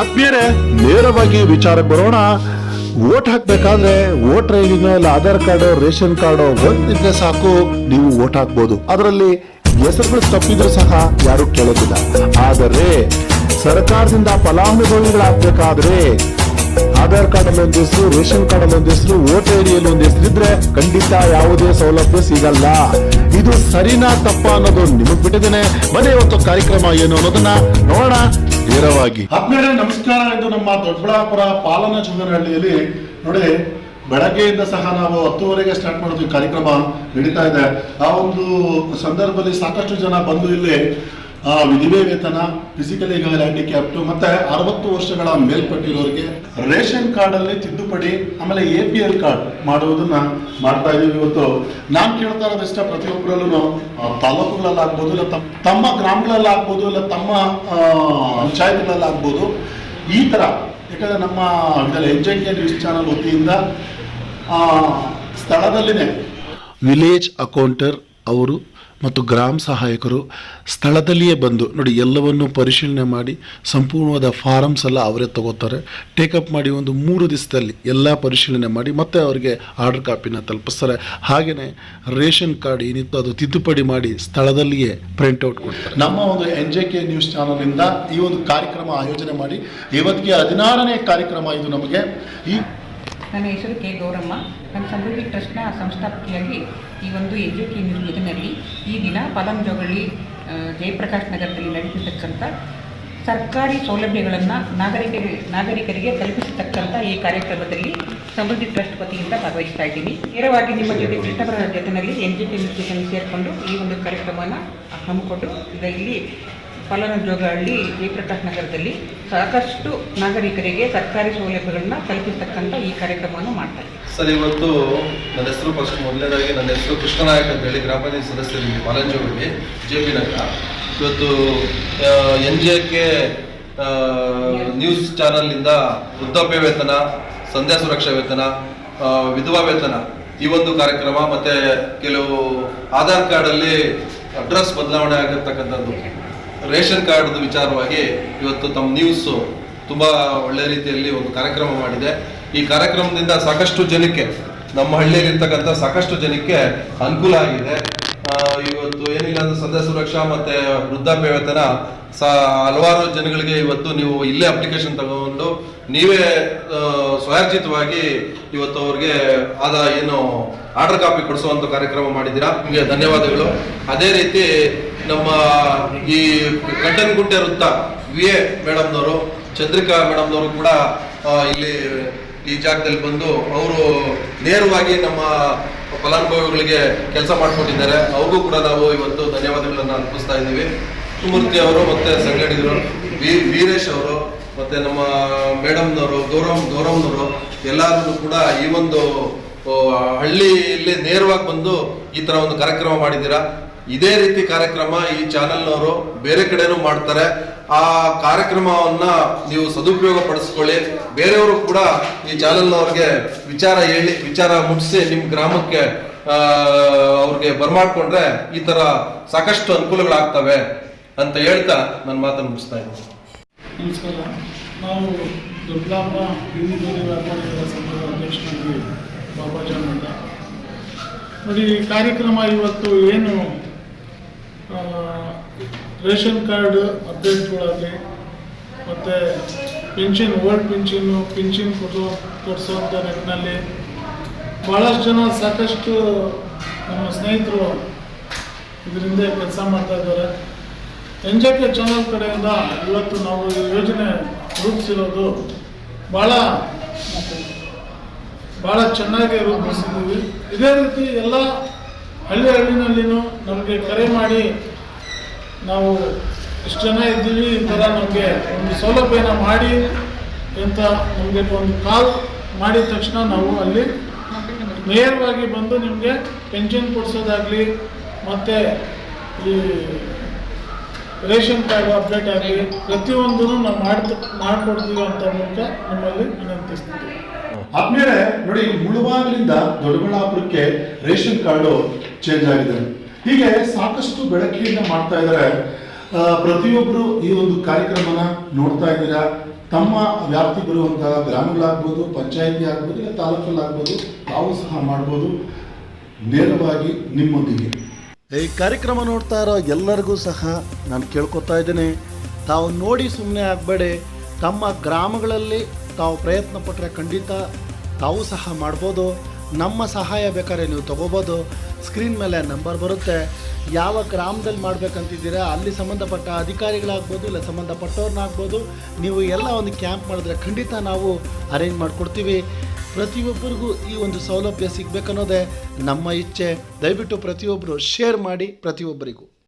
ಆತ್ಮೀಯರೇ ನೇರವಾಗಿ ವಿಚಾರಕ್ಕೆ ಬರೋಣ. ವೋಟ್ ಹಾಕ್ಬೇಕಾದ್ರೆ ವೋಟರ್ ಐ ಇಲ್ಲ ಆಧಾರ್ ಕಾರ್ಡ್, ರೇಷನ್ ಕಾರ್ಡು ಒಂದಿದ್ರೆ ಸಾಕು, ನೀವು ವೋಟ್ ಹಾಕ್ಬೋದು. ಅದರಲ್ಲಿ ಹೆಸರುಗಳು ತಪ್ಪಿದ್ರು ಸಹ ಯಾರು ಕೇಳೋದಿಲ್ಲ. ಆದರೆ ಸರ್ಕಾರದಿಂದ ಫಲಾನುಭವಿಗಳಾಗಬೇಕಾದ್ರೆ ಆಧಾರ್ ಕಾರ್ಡ್ ಅಲ್ಲಿ ಒಂದು ಹೆಸರು ರೇಷನ್ ಕಾರ್ಡ್ ಅಲ್ಲಿ ಒಂದು ಹೆಸರು ವೋಟರ್ ಒಂದು ಹೆಸರು ಇದ್ರೆ ಖಂಡಿತ ಯಾವುದೇ ಸೌಲಭ್ಯ ಸಿಗಲ್ಲ. ಇದು ಸರಿನಾ ತಪ್ಪ ಅನ್ನೋದು ನಿಮಗ್ ಬಿಟ್ಟಿದ್ದೇನೆ. ಬನ್ನಿ ಇವತ್ತು ಕಾರ್ಯಕ್ರಮ ಏನು ಅನ್ನೋದನ್ನ ನೋಡೋಣ ನೇರವಾಗಿ. ಆದ್ಮೇಲೆ ನಮಸ್ಕಾರ ಇದು ನಮ್ಮ ದೊಡ್ಡಬಳ್ಳಾಪುರ ಪಾಲನ ಚಂದನಹಳ್ಳಿಯಲ್ಲಿ ನೋಡಿ, ಬೆಳಗ್ಗೆಯಿಂದ ಸಹ ನಾವು ಹತ್ತುವರೆಗೆ ಸ್ಟಾರ್ಟ್ ಮಾಡೋದು ಕಾರ್ಯಕ್ರಮ ನಡೀತಾ ಇದೆ. ಆ ಒಂದು ಸಂದರ್ಭದಲ್ಲಿ ಸಾಕಷ್ಟು ಜನ ಬಂದು ಇಲ್ಲಿ ವಿಧಿವೆ ವೇತನ ಫಿಸಿಕಲಿ ಹ್ಯಾಂಡಿಕ್ಯಾಪ್ಟು ಮತ್ತೆ ಅರವತ್ತು ವರ್ಷಗಳ ಮೇಲ್ಪಟ್ಟಿರೋರಿಗೆ ರೇಷನ್ ಕಾರ್ಡ್ ಅಲ್ಲಿ ತಿದ್ದುಪಡಿ, ಆಮೇಲೆ ಎ ಪಿ ಎಲ್ ಕಾರ್ಡ್ ಮಾಡುವುದನ್ನ ಮಾಡ್ತಾ ಇದೀವಿ ಇವತ್ತು. ನಾನ್ ಕೇಳ್ತಾ ಇರೋದಿಷ್ಟ ಪ್ರತಿಯೊಬ್ಬರಲ್ಲೂ ತಾಲೂಕುಗಳಲ್ಲಾಗ್ಬೋದು, ಇಲ್ಲ ತಮ್ಮ ತಮ್ಮ ಗ್ರಾಮಗಳಲ್ಲಾಗ್ಬೋದು, ಇಲ್ಲ ತಮ್ಮ ಪಂಚಾಯತ್ಗಳಲ್ಲಿ ಪಂಚಾಯತ್ಗಳಲ್ಲಾಗ್ಬೋದು, ಈ ತರ, ಯಾಕಂದ್ರೆ ನಮ್ಮ ಇದರಲ್ಲಿ ನ್ಯೂಸ್ ಚಾನಲ್ ವತಿಯಿಂದ ಸ್ಥಳದಲ್ಲಿನೇ ವಿಲೇಜ್ ಅಕೌಂಟರ್ ಅವರು ಮತ್ತು ಗ್ರಾಮ ಸಹಾಯಕರು ಸ್ಥಳದಲ್ಲಿಯೇ ಬಂದು ನೋಡಿ ಎಲ್ಲವನ್ನು ಪರಿಶೀಲನೆ ಮಾಡಿ ಸಂಪೂರ್ಣವಾದ ಫಾರಮ್ಸ್ ಎಲ್ಲ ಅವರೇ ತಗೋತಾರೆ. ಟೇಕಪ್ ಮಾಡಿ ಒಂದು ಮೂರು ದಿವಸದಲ್ಲಿ ಎಲ್ಲ ಪರಿಶೀಲನೆ ಮಾಡಿ ಮತ್ತೆ ಅವರಿಗೆ ಆರ್ಡರ್ ಕಾಪಿನ ತಲುಪಿಸ್ತಾರೆ. ಹಾಗೆಯೇ ರೇಷನ್ ಕಾರ್ಡ್ ಏನಿತ್ತು ಅದು ತಿದ್ದುಪಡಿ ಮಾಡಿ ಸ್ಥಳದಲ್ಲಿಯೇ ಪ್ರಿಂಟ್ಔಟ್ ಕೊಡ್ತಾರೆ. ನಮ್ಮ ಒಂದು ಎನ್ ಜೆ ಕೆ ನ್ಯೂಸ್ ಚಾನಲಿಂದ ಈ ಒಂದು ಕಾರ್ಯಕ್ರಮ ಆಯೋಜನೆ ಮಾಡಿ, ಇವತ್ತಿಗೆ ಹದಿನಾರನೇ ಕಾರ್ಯಕ್ರಮ ಇದು ನಮಗೆ. ಈ ನನ್ನ ಹೆಸರು ಕೆ ಗೌರಮ್ಮ. ನನ್ನ ಸಮೃದ್ಧಿ ಟ್ರಸ್ಟ್ನ ಸಂಸ್ಥಾಪಕಿಯಾಗಿ ಈ ಒಂದು ಎನ್ ಜಿ ನಿಧಿನಲ್ಲಿ ಈ ದಿನ ಪಲಂ ಜೋಗಳಿ ಜಯಪ್ರಕಾಶ್ ನಗರದಲ್ಲಿ ನಡೆಸತಕ್ಕಂಥ ಸರ್ಕಾರಿ ಸೌಲಭ್ಯಗಳನ್ನು ನಾಗರಿಕರಿಗೆ ನಾಗರಿಕರಿಗೆ ತಲುಪಿಸತಕ್ಕಂಥ ಈ ಕಾರ್ಯಕ್ರಮದಲ್ಲಿ ಸಮೃದ್ಧಿ ಟ್ರಸ್ಟ್ ವತಿಯಿಂದ ಭಾಗವಹಿಸ್ತಾ ಇದ್ದೀನಿ. ನೇರವಾಗಿ ನಿಮ್ಮ ಜೊತೆ ಕೃಷ್ಣಪುರ ಜೊತೆಯಲ್ಲಿ ಎನ್ ಜಿ ಟಿ ನ್ಯೂಸ್ ಸೇರಿಕೊಂಡು ಈ ಒಂದು ಕಾರ್ಯಕ್ರಮವನ್ನು ಹಮ್ಮಿಕೊಂಡು ಇದರಲ್ಲಿ ಫಲಾನುಭವಿಗಳಲ್ಲಿ ಜಯಪ್ರಕಾಶ್ ನಗರದಲ್ಲಿ ಸಾಕಷ್ಟು ನಾಗರಿಕರಿಗೆ ಸರ್ಕಾರಿ ಸೌಲಭ್ಯಗಳನ್ನ ತಲುಪಿಸ್ತಕ್ಕಂಥ ಈ ಕಾರ್ಯಕ್ರಮವನ್ನು ಮಾಡ್ತಾರೆ ಸರ್, ಇವತ್ತು ನನ್ನ ಹೆಸರು ಫಸ್ಟ್ ಮೊದಲನೇದಾಗಿ ನನ್ನ ಹೆಸರು ಕೃಷ್ಣನಾಯಕ್ ಅಂತ ಹೇಳಿ ಗ್ರಾಮ ಪಂಚಾಯತ್ ಸದಸ್ಯರಿಗೆ ಬಾಲಂಜೋಗಿ ಜೆ ಪಿ ನಗರ. ಇವತ್ತು ಎನ್ ಜಿ ಎಕ್ಕೆ ನ್ಯೂಸ್ ಚಾನಲ್ನಿಂದ ವೃದ್ಧಾಪ್ಯ ವೇತನ, ಸಂಧ್ಯಾ ಸುರಕ್ಷಾ ವೇತನ ವಿಧವಾ ವೇತನ ಈ ಒಂದು ಕಾರ್ಯಕ್ರಮ ಮತ್ತೆ ಕೆಲವು ಆಧಾರ್ ಕಾರ್ಡಲ್ಲಿ ಅಡ್ರೆಸ್ ಬದಲಾವಣೆ ಆಗಿರ್ತಕ್ಕಂಥದ್ದು. ರೇಷನ್ ಕಾರ್ಡ್ ವಿಚಾರವಾಗಿ ಇವತ್ತು ತಮ್ಮ ನ್ಯೂಸ್ ತುಂಬಾ ಒಳ್ಳೆ ರೀತಿಯಲ್ಲಿ ಒಂದು ಕಾರ್ಯಕ್ರಮ ಮಾಡಿದೆ. ಈ ಕಾರ್ಯಕ್ರಮದಿಂದ ಸಾಕಷ್ಟು ಜನಕ್ಕೆ, ನಮ್ಮ ಹಳ್ಳಿಯಲ್ಲಿರ್ತಕ್ಕಂಥ ಸಾಕಷ್ಟು ಜನಕ್ಕೆ ಅನುಕೂಲ ಆಗಿದೆ. ಇವತ್ತು ಏನಿಲ್ಲ ಅಂದ್ರೆ ಸದಸ್ಯ ಸುರಕ್ಷಾ ಮತ್ತೆ ವೃದ್ಧಾಪ್ಯ ವೇತನ ಸ, ಹಲವಾರು ಜನಗಳಿಗೆ ಇವತ್ತು ನೀವು ಇಲ್ಲೇ ಅಪ್ಲಿಕೇಶನ್ ತಗೊಂಡು ನೀವೇ ಸ್ವಯಾರ್ಜಿತವಾಗಿ ಇವತ್ತು ಅವ್ರಿಗೆ ಆದ ಏನು ಆರ್ಡರ್ ಕಾಪಿ ಕೊಡಿಸುವಂತ ಕಾರ್ಯಕ್ರಮ ಮಾಡಿದ್ದೀರಾ? ನಿಮಗೆ ಧನ್ಯವಾದಗಳು. ಅದೇ ರೀತಿ ನಮ್ಮ ಈ ಕಟ್ಟನ್ಗುಂಟೆ ವೃತ್ತ ವಿ ಎ ಮೇಡಮ್ನವರು, ಚಂದ್ರಿಕಾ ಮೇಡಮ್ನವರು ಕೂಡ ಇಲ್ಲಿ ಈ ಜಾಗದಲ್ಲಿ ಬಂದು ಅವರು ನೇರವಾಗಿ ನಮ್ಮ ಫಲಾನುಭವಿಗಳಿಗೆ ಕೆಲಸ ಮಾಡಿಕೊಟ್ಟಿದ್ದಾರೆ. ಅವ್ರಿಗೂ ಕೂಡ ನಾವು ಇವತ್ತು ಧನ್ಯವಾದಗಳನ್ನ ಅರ್ಪಿಸ್ತಾ ಇದ್ದೀವಿ. ಸುಮೂರ್ತಿ ಅವರು ಮತ್ತೆ ಸಂಗಡಿಗರು, ವಿ, ವೀರೇಶ್ ಅವರು, ಮತ್ತೆ ನಮ್ಮ ಮೇಡಮ್ನವರು, ಗೌರವ್, ಗೌರವ್ನವರು ಎಲ್ಲರೂ ಕೂಡ ಈ ಒಂದು ಹಳ್ಳಿಯಲ್ಲಿ ನೇರವಾಗಿ ಬಂದು ಈ ತರ ಒಂದು ಕಾರ್ಯಕ್ರಮ ಮಾಡಿದ್ದೀರಾ? ಇದೇ ರೀತಿ ಕಾರ್ಯಕ್ರಮ ಈ ಚಾನೆಲ್ನವರು ಬೇರೆ ಕಡೆನೂ ಮಾಡ್ತಾರೆ. ಆ ಕಾರ್ಯಕ್ರಮವನ್ನ ನೀವು ಸದುಪಯೋಗ ಪಡಿಸ್ಕೊಳ್ಳಿ. ಬೇರೆಯವರು ಕೂಡ ಈ ಚಾನೆಲ್ನವ್ರಿಗೆ ವಿಚಾರ ಹೇಳಿ, ವಿಚಾರ ಮುಟ್ಟಿಸಿ ನಿಮ್ಮ ಗ್ರಾಮಕ್ಕೆ ಅವ್ರಿಗೆ ಬರ್ಮಾಡ್ಕೊಂಡ್ರೆ ಈ ತರ ಸಾಕಷ್ಟು ಅನುಕೂಲಗಳಾಗ್ತವೆ ಅಂತ ಹೇಳ್ತಾ ನನ್ನ ಮಾತನ್ನು ಮುಗಿಸ್ತಾ ಇದ್ದೀನಿ. ನಾವು ವ್ಯಾಪಾರಿಗಳ ಸಂಘದ ಅಂತ ನೋಡಿ ಕಾರ್ಯಕ್ರಮ ಇವತ್ತು ಏನು ರೇಷನ್ ಕಾರ್ಡ್ ಅಪ್ಡೇಟ್ಗಳಾಗಲಿ, ಮತ್ತು ಪಿಂಚಿನ್, ಓಲ್ಡ್ ಪಿಂಚಿನ್ನು ಪೆನ್ಷನ್ ಕೊಡೋ ಕೊಡಿಸೋಂಥ ನಿಟ್ಟಿನಲ್ಲಿ ಭಾಳಷ್ಟು ಜನ ಸಾಕಷ್ಟು ನಮ್ಮ ಸ್ನೇಹಿತರು ಇದರಿಂದ ಕೆಲಸ ಮಾಡ್ತಾ ಇದ್ದಾರೆ. ಎನ್ ಜೆ ಕೆ ಚಾನಲ್ ಕಡೆಯಿಂದ ಇವತ್ತು ನಾವು ಈ ಯೋಜನೆ ರೂಪಿಸಿರೋದು ಭಾಳ ಭಾಳ ಚೆನ್ನಾಗಿ ರೂಪಿಸಿದ್ದೀವಿ. ಇದೇ ರೀತಿ ಎಲ್ಲ ಹಳ್ಳಿ ಹಳ್ಳಿನಲ್ಲಿನೂ ನಮಗೆ ಕರೆ ಮಾಡಿ ನಾವು ಇಷ್ಟು ಜನ ಇದ್ದೀವಿ ಈ ಥರ ನಮಗೆ ಒಂದು ಸೌಲಭ್ಯನ ಮಾಡಿ ಅಂತ ನಮಗೆ ಒಂದು ಕಾಲ್ ಮಾಡಿದ ತಕ್ಷಣ ನಾವು ಅಲ್ಲಿ ನೇರವಾಗಿ ಬಂದು ನಿಮಗೆ ಪೆನ್ಷನ್ ಕೊಡಿಸೋದಾಗಲಿ, ಮತ್ತು ಈ ರೇಷನ್ ಕಾರ್ಡ್ ಅಪ್ಡೇಟ್ ಆಗಲಿ ಪ್ರತಿಯೊಂದೂ ನಾವು ಮಾಡ್ತ, ಮಾಡಿಕೊಡ್ತೀವಿ ಅಂತ ಮೂಲಕ ನಿಮ್ಮಲ್ಲಿ ವಿನಂತಿಸ್ತೀವಿ. ಆದ್ಮೇಲೆ ನೋಡಿ, ಮುಳುಬಾಗಿಲಿಂದ ದೊಡ್ಡಬಳ್ಳಾಪುರಕ್ಕೆ ರೇಷನ್ ಕಾರ್ಡು ಚೇಂಜ್ ಆಗಿದೆ ಹೀಗೆ ಸಾಕಷ್ಟು ಬೆಳಕಿಯಿಂದ ಮಾಡ್ತಾ ಇದ್ದಾರೆ. ಪ್ರತಿಯೊಬ್ಬರು ಈ ಒಂದು ಕಾರ್ಯಕ್ರಮನ ನೋಡ್ತಾ ಇದ್ದೀರಾ? ತಮ್ಮ ವ್ಯಾಪ್ತಿ ಬರುವಂತಹ ಗ್ರಾಮಗಳಾಗ್ಬೋದು, ಪಂಚಾಯಿತಿ ಆಗ್ಬೋದು, ಇಲ್ಲ ತಾಲೂಕಲ್ಲಾಗ್ಬೋದು, ತಾವು ಸಹ ಮಾಡ್ಬೋದು. ನೇರವಾಗಿ ನಿಮ್ಮೊಂದಿಗೆ. ಈ ಕಾರ್ಯಕ್ರಮ ನೋಡ್ತಾ ಇರೋ ಎಲ್ಲರಿಗೂ ಸಹ ನಾನು ಕೇಳ್ಕೊತಾ ಇದ್ದೇನೆ. ತಾವು ನೋಡಿ ಸುಮ್ಮನೆ ಆಗಬೇಡಿ. ತಮ್ಮ ಗ್ರಾಮಗಳಲ್ಲಿ ತಾವು ಪ್ರಯತ್ನ ಪಟ್ಟರೆ ಖಂಡಿತ ತಾವು ಸಹ ಮಾಡ್ಬೋದು. ನಮ್ಮ ಸಹಾಯ ಬೇಕಾದ್ರೆ ನೀವು ತಗೋಬೋದು. ಸ್ಕ್ರೀನ್ ಮೇಲೆ ನಂಬರ್ ಬರುತ್ತೆ. ಯಾವ ಗ್ರಾಮದಲ್ಲಿ ಮಾಡ್ಬೇಕಂತಿದ್ದೀರಾ? ಅಲ್ಲಿ ಸಂಬಂಧಪಟ್ಟ ಅಧಿಕಾರಿಗಳಾಗ್ಬೋದು, ಇಲ್ಲ ಸಂಬಂಧಪಟ್ಟವ್ರನ್ನಾಗ್ಬೋದು, ನೀವು ಎಲ್ಲ ಒಂದು ಕ್ಯಾಂಪ್ ಮಾಡಿದ್ರೆ ಖಂಡಿತ ನಾವು ಅರೇಂಜ್ ಮಾಡಿಕೊಡ್ತೀವಿ. ಪ್ರತಿಯೊಬ್ಬರಿಗೂ ಈ ಒಂದು ಸೌಲಭ್ಯ ಸಿಗಬೇಕನ್ನೋದೇ ನಮ್ಮ ಇಚ್ಛೆ. ದಯವಿಟ್ಟು ಪ್ರತಿಯೊಬ್ಬರು ಶೇರ್ ಮಾಡಿ ಪ್ರತಿಯೊಬ್ಬರಿಗೂ.